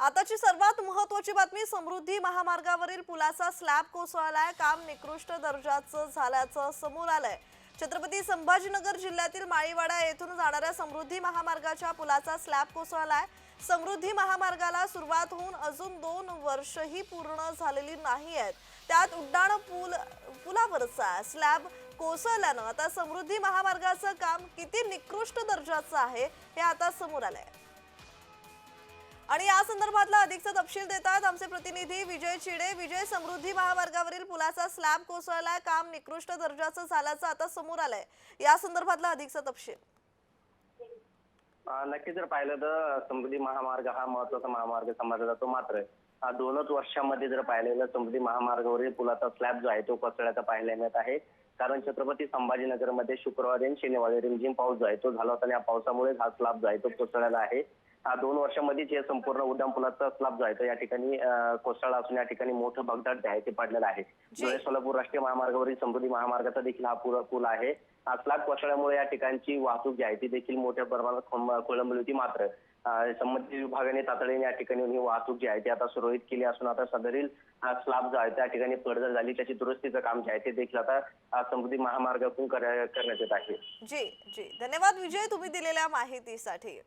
आताची सर्वात महत्वाची बातमी समृद्धी महामार्गावरील पुलाचा स्लॅब कोसळलाय. काम निकृष्ट दर्जाचं झाल्याचं समोर आलंय. छत्रपती संभाजीनगर जिल्ह्यातील माळीवाडा येथून जाणाऱ्या समृद्धी महामार्गाच्या पुलाचा स्लॅब कोसळलाय. समृद्धी महामार्गाला सुरुवात होऊन अजून दोन वर्षही पूर्ण झालेली नाही आहेत. त्यात उड्डाण पूल पुलावरचा स्लॅब कोसळल्यानं आता समृद्धी महामार्गाचं काम किती निकृष्ट दर्जाचं आहे हे आता समोर आलंय. आणि या संदर्भातला अधिकचा तपशील देतात आमचे प्रतिनिधी विजय चिडे. विजय समृद्धी महामार्गावरील पुलाचा स्लॅब कोसळलाय. काम निकृष्ट दर्जाचं झाल्याचं आता समोर आलंय. या संदर्भातला अधिकचा तपशील. नक्की जर पाहिलं तर समृद्धी महामार्ग हा महत्त्वाचा महामार्ग समजला जातो मात्र हा दोनच वर्षांमध्ये जर पाहिलेलं समृद्धी महामार्गावरील पुलाचा स्लॅब जो आहे तो कोसळल्याचा पाहायला मिळत आहे. कारण छत्रपती संभाजीनगरमध्ये शुक्रवारी आणि शनिवारी रिमझिम पाऊस जो आहे तो झाला होता आणि या पावसामुळे हा स्लॅब जो आहे तो कोसळलेला आहे. दोन वर्षामध्येच हे संपूर्ण पुलाचा स्लॅब जो आहे तो या ठिकाणी कोसळला असून या ठिकाणी मोठं भगदाड जे आहे ते पडलेलं आहे. धुळे सोलापूर राष्ट्रीय महामार्गावरील समृद्धी महामार्गाचा देखील हा पूर पूल आहे. हा स्लॅब कोसळल्यामुळे या ठिकाणची वाहतूक जी आहे ती देखील मोठ्या प्रमाणात खोळंबली होती मात्र संबंधित विभागाने तातडीने या ठिकाणी ही वाहतूक जी आहे ती आता सुरळीत केली असून आता सदरील हा स्लॅब जो आहे त्या ठिकाणी पडझड झाली. त्याची दुरुस्तीचं काम जे आहे ते देखील आता समृद्धी महामार्गातून कर- करण्यात येत आहे. जी जी. धन्यवाद विजय तुम्ही दिलेल्या माहितीसाठी.